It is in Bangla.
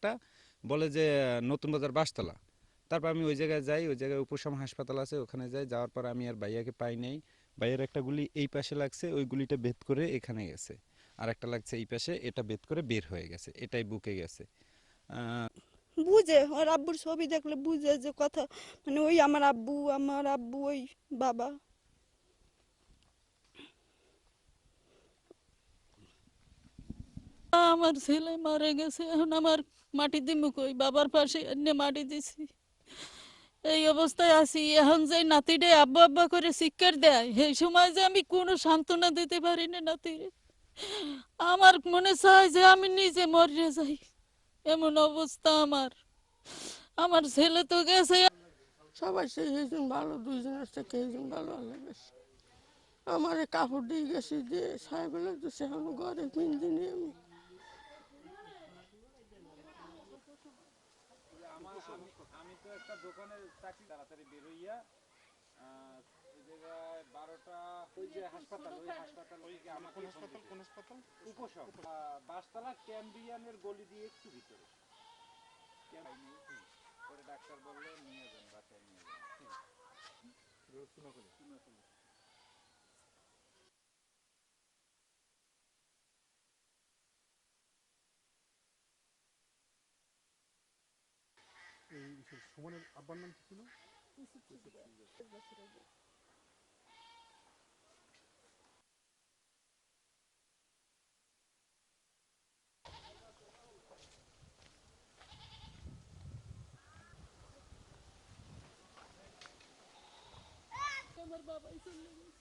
একটা বলে যে, নতুন বাজার বাসতলা। তারপর আমি ওই জায়গায় যাই, ওই জায়গায় উপশম হাসপাতাল আছে, ওখানে যাই, যাওয়ার পর আমি আর ভাইয়াকে পাই নাই। ভাইয়ের একটা গুলি এই পাশে লাগছে, ওই গুলিটা বেদ করে এখানে গেছে। আর একটা লাগছে এই পাশে, এটা বেদ করে বের হয়ে গেছে, এটাই বুকে গেছে। বুঝে, ওর আব্বুর ছবি দেখলে বুঝে যে কথা মানে ওই আমার আব্বু আমার আব্বু, ওই বাবা। আমার ছেলে মারা গেছে, এখন আমার মাটি দিমু কই? বাবার পাশে এনে মাটি দিছি। এই অবস্থায় আছি। এখন যে নাতিরে আব্বা আব্বা করে শিক্ষার দেয়, সেই সময় যে আমি কোনো সান্ত্বনা দিতে পারি না নাতিরে। আমার মনে চায় যে আমি নিজে মরে যাই। এমন অবস্থা আমার। আমার ছেলে তো গেছে। সবাই সেই একজন ভালো দুইজনের থেকে একজন ভালো হলে বেশ। আমার কাপড় দিয়ে গেছি, দিয়ে সাহেব তো সেখানে ঘরে পিন্দি নিয়ে আমি আমি তো একটা দোকানের চাকরি তাড়াতাড়ি বের হইয়া বারোটা ওই যে হাসপাতাল ওই হাসপাতাল ওই আমার কোন হাসপাতাল কোন হাসপাতাল? উপশম বাসতলা ক্যাম্বিয়ানের গলি দিয়ে একটু ভিতরে। পরে ডাক্তার বলল নিয়ে যান বাসায় নিয়ে যান। এই সুমনের আব্বার নাম কি ছিল আমার বাবাই চলে গেছে